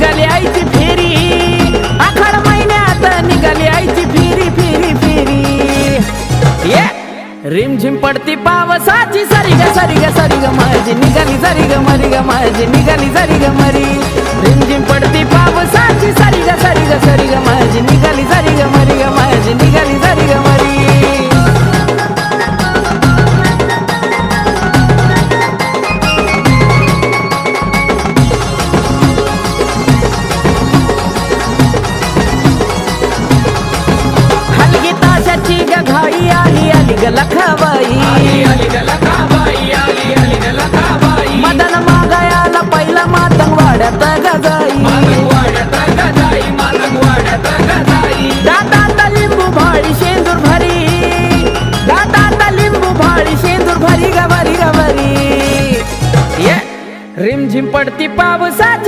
निघाली आईची फेरी. आखाड महिन्यात निघाली आईची फेरी फेरी फेरी. ये. रिमझिम पडती पावसाची सरी ग सरी ग सरी ग माझी निघाली सरी ग मरी ग माझी निघाली सरी ग मरी गलखाबाई मदन मागायाला पहिला मातंग वाड्यात गजाई दादा लिंबू भाळी शेंदूर भरी दादा लिंबू भाळी भरी गवारी गवारी रिम झिम पडती पावसाची